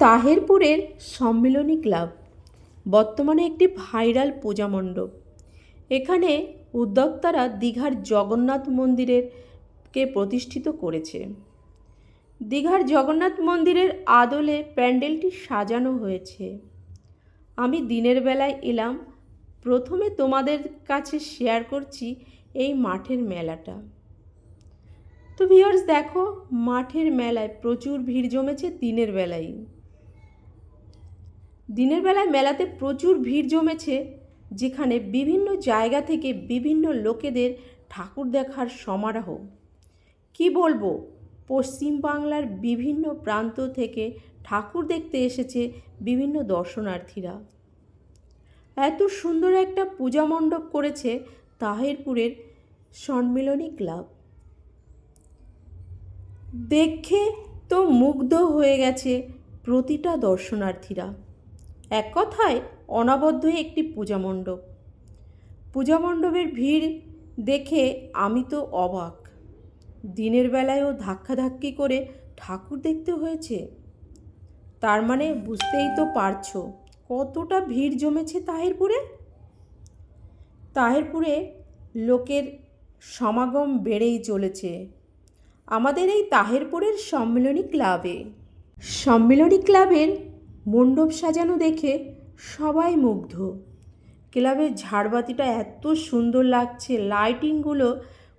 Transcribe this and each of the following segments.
তাহেরপুরের সম্মিলনী club, বর্তমানে একটি viral পূজা মণ্ডপ। এখানে উদ্যোক্তারা দীঘার জগন্নাথ মন্দিরের কে প্রতিষ্ঠিত করেছে। দীঘার জগন্নাথ মন্দিরের আদলে প্যান্ডেলটি সাজানো হয়েছে। আমি দিনের বেলায় এলাম। প্রথমে তোমাদের কাছে শেয়ার করছি এই মাঠের মেলাটা। তো ভিউয়ার্স দেখো, মাঠের মেলায় প্রচুর ভিড় জমেছে দিনের বেলায় দিনের বেলায় মেলাতে প্রচুর ভিড় জমেছে, যেখানে বিভিন্ন জায়গা থেকে বিভিন্ন লোকেদের ঠাকুর দেখার সমারোহ। কি বলব? পশ্চিমবাংলার বিভিন্ন প্রান্ত থেকে ঠাকুর দেখতে এসেছে বিভিন্ন দর্শনার্থীরা। এত সুন্দর একটা পূজা মণ্ডপ করেছে তাহেরপুরের সম্মিলনী ক্লাব। দেখে তো মুগ্ধ হয়ে গেছে প্রতিটা দর্শনার্থীরা। এক কথায়, অনাবদ্ধ একটি পূজা মণ্ডপ। পূজা মণ্ডপের ভিড় দেখে আমি তো অবাক। দিনের বেলায়ও ধাক্কাধাক্কি করে ঠাকুর দেখতে হয়েছে। তার মানে বুঝতেই তো পারছ, কতটা ভিড় জমেছে তাহেরপুরে? তাহেরপুরে লোকের সমাগম বেড়েই চলেছে। আমাদের এই তাহেরপুরের সম্মিলনী ক্লাবে। সম্মিলনী ক্লাবের মণ্ডপ সাজানো দেখে সবাই মুগ্ধ। ক্লাবের ঝাড়বাতিটা এত সুন্দর লাগছে, লাইটিংগুলো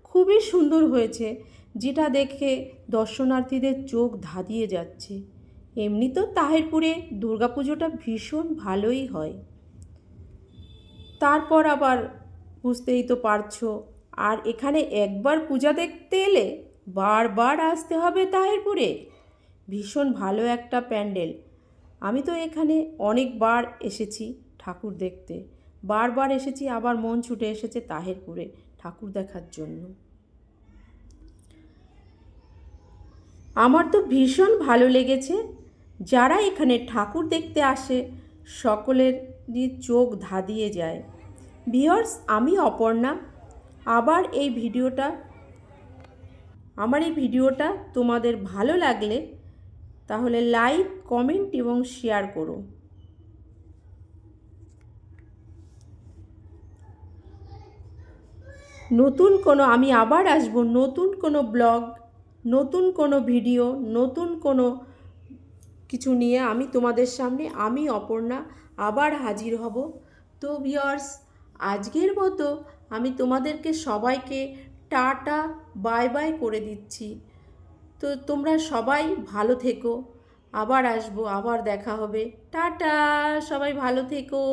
খুবই সুন্দর হয়েছে, যেটা দেখে দর্শনার্থীদের চোখ ধাঁধিয়ে যাচ্ছে। এমনি তো তাহেরপুরে দুর্গাপুজোটা ভীষণ ভালোই হয়। তারপর আবার বুঝতেই তো পারছ, আর এখানে একবার পূজা দেখতে এলে বারবার আসতে হবে তাহেরপুরে। ভীষণ ভালো একটা প্যান্ডেল। আমি তো এখানে অনেকবার এসেছি ঠাকুর দেখতে। বারবার এসেছি, আবার মন ছুটে এসেছে তাহেরপুরে ঠাকুর দেখার জন্য। আমার তো ভীষণ ভালো লেগেছে। যারা এখানে ঠাকুর দেখতে আসে, সকলেরই চোখ ধাঁধিয়ে যায়। ভিওর্স আমি অপর্ণা। আবার এই ভিডিওটা, আমার এই ভিডিওটা তোমাদের ভালো লাগলে তাহলে লাইক, কমেন্ট এবং শেয়ার করো। নতুন কোনো, আমি আবার আসব নতুন কোনো ব্লগ, নতুন কোনো ভিডিও, নতুন কোনো কিছু নিয়ে আমি তোমাদের সামনে, আমি অপর্ণা আবার হাজির হব। তো ভিওর্স আজকের মতো আমি তোমাদেরকে সবাইকে টাটা, বাই বাই করে দিচ্ছি। তো তোমরা সবাই ভালো থেকো। আবার আসব আবার দেখা হবে। টাটা সবাই ভালো থেকো।